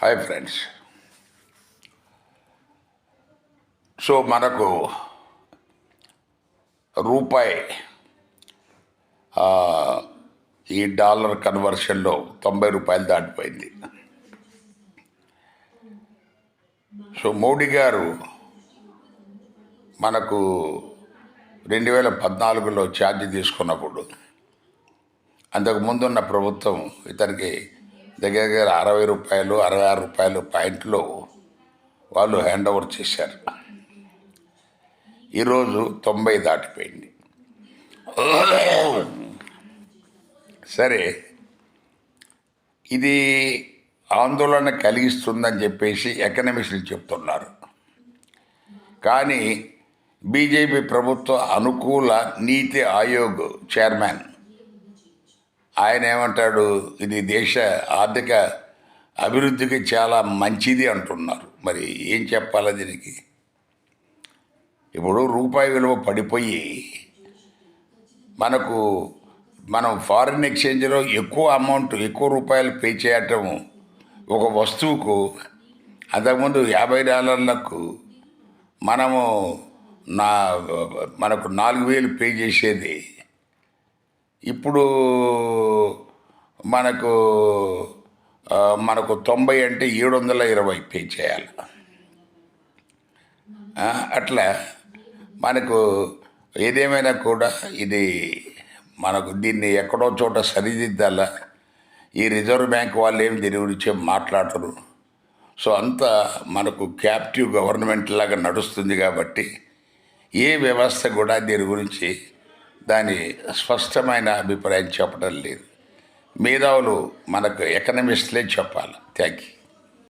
Hi friends so మనకు రూపాయి ఈ డాలర్ కన్వర్షన్లో తొంభై రూపాయలు దాటిపోయింది. సో మోడీ గారు మనకు రెండు వేల పద్నాలుగులో ఛార్జ్ తీసుకున్నప్పుడు అంతకు ముందున్న ప్రభుత్వం ఇతనికి దగ్గర దగ్గర అరవై రూపాయలు అరవై ఆరు రూపాయలు పాయింట్లు వాళ్ళు హ్యాండ్ ఓవర్ చేశారు. ఈరోజు తొంభై దాటిపోయింది. సరే ఇది ఆందోళన కలిగిస్తుందని చెప్పేసి ఎకనమిస్టులు చెప్తున్నారు. కానీ బీజేపీ ప్రభుత్వ అనుకూల నీతి ఆయోగ్ చైర్మన్ ఆయన ఏమంటాడు ఇది దేశ ఆర్థిక అభివృద్ధికి చాలా మంచిది అంటున్నారు. మరి ఏం చెప్పాలి దీనికి? ఇప్పుడు రూపాయి విలువ పడిపోయి మనకు మనం ఫారిన్ ఎక్స్చేంజ్లో ఎక్కువ అమౌంట్ ఎక్కువ రూపాయలు పే చేయటం ఒక వస్తువుకు అంతకుముందు యాభై డాలర్లకు మనము నా మనకు నాలుగు వేలు పే చేసేది ఇప్పుడు మనకు మనకు తొంభై అంటే ఏడు వందల ఇరవై పే చేయాలి. అట్లా మనకు ఏదేమైనా కూడా ఇది మనకు దీన్ని ఎక్కడో చోట సరిదిద్దాల? ఈ రిజర్వ్ బ్యాంక్ వాళ్ళు ఏం దీని గురించి మాట్లాడరు. సో అంతా మనకు క్యాప్టివ్ గవర్నమెంట్ లాగా నడుస్తుంది కాబట్టి ఏ వ్యవస్థ కూడా దీని గురించి దాని స్పష్టమైన అభిప్రాయం చెప్పడం లేదు. మేధావులు మనకు ఎకనమిస్ట్లే చెప్పాలి. Thank you